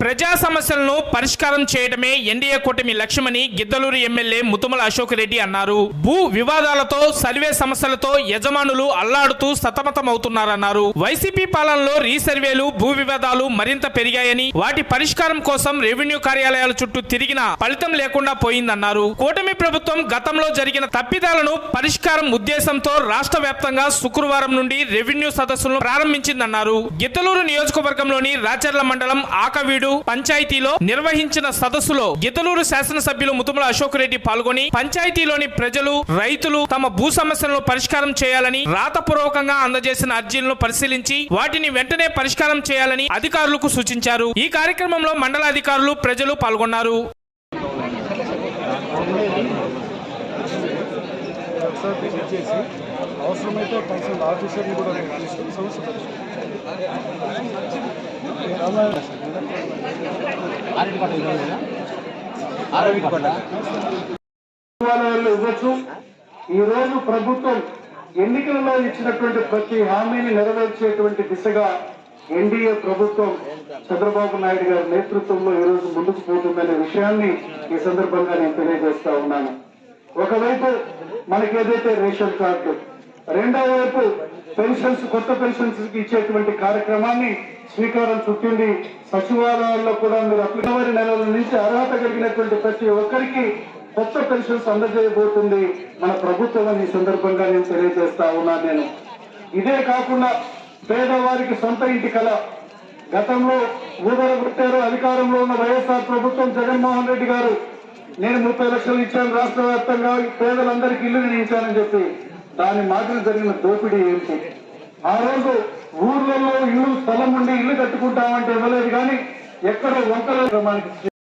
ప్రజా సమస్యలను పరిష్కారం చేయడమే ఎన్డీఏ కూటమి లక్ష్యమని గిద్దలూరు ఎమ్మెల్యే ముతుమల అశోక్ రెడ్డి అన్నారు. భూ వివాదాలతో సర్వే సమస్యలతో యజమానులు అల్లాడుతూ సతమతమవుతున్నారన్నారు. వైసీపీ పాలనలో రీసర్వేలు భూ వివాదాలు మరింత పెరిగాయని వాటి పరిష్కారం కోసం రెవెన్యూ కార్యాలయాల చుట్టూ తిరిగిన ఫలితం లేకుండా పోయిందన్నారు. కూటమి ప్రభుత్వం గతంలో జరిగిన తప్పిదాలను పరిష్కారం ఉద్దేశంతో రాష్ట్ర వ్యాప్తంగా శుక్రవారం నుండి రెవెన్యూ సదస్సులను ప్రారంభించిందన్నారు. గిద్దలూరు నియోజకవర్గంలోని రాచర్ల మండలం ఆకవీడు పంచాయతీలో నిర్వహించిన సదస్సులో గితలూరు శాసనసభ్యులు ముతుమల అశోక్ రెడ్డి పాల్గొని పంచాయతీలోని ప్రజలు రైతులు తమ భూ సమస్యలను పరిష్కారం చేయాలని రాతపూర్వకంగా అందజేసిన అర్జీలను పరిశీలించి వాటిని వెంటనే పరిష్కారం చేయాలని అధికారులకు సూచించారు. ఈ కార్యక్రమంలో మండల అధికారులు ప్రజలు పాల్గొన్నారు. అవసరమైతే ఆఫీసర్ని కూడా ఇవ్వచ్చు ఈ రోజు ప్రభుత్వం ఎన్నికలలో ఇచ్చినటువంటి ప్రతి హామీని నెరవేర్చేటువంటి దిశగా ఎన్డీఏ ప్రభుత్వం చంద్రబాబు నాయుడు గారి నేతృత్వంలో ఈ రోజు ముందుకు పోతుందనే విషయాన్ని ఈ సందర్భంగా నేను తెలియజేస్తా ఉన్నాను. ఒకవైపు మనకేదైతే రేషన్ కార్డు రెండవ వైపు పెన్షన్స్ కొత్త పెన్షన్స్ ఇచ్చేటువంటి కార్యక్రమాన్ని శ్రీకారం చుట్టింది. సచివాలయాల్లో కూడా మీరు ఫిబ్రవరి నెలల నుంచి అర్హత కలిగినటువంటి ప్రతి ఒక్కరికి కొత్త పెన్షన్స్ అందజేయబోతుంది. మన ప్రభుత్వం ఈ సందర్భంగా నేను తెలియజేస్తా ఉన్నాను నేను. ఇదే కాకుండా పేదవారికి సొంత ఇంటి కళ. గతంలో ఊదరగొట్టారు అధికారంలో ఉన్న వైఎస్ఆర్ ప్రభుత్వం జగన్మోహన్ రెడ్డి గారు. నేను ముప్పై లక్షలు ఇచ్చాను రాష్ట్ర వ్యాప్తంగా పేదలందరికీ ఇల్లు నిర్మించానని చెప్పి. దాని మాదిరి జరిగిన దోపిడీ ఏంటి? ఆ రోజు ఊర్లలో ఇల్లు స్థలం ఉండి ఇల్లు కట్టుకుంటామంటే ఇవ్వలేదు కానీ ఎక్కడ వంకల మనకి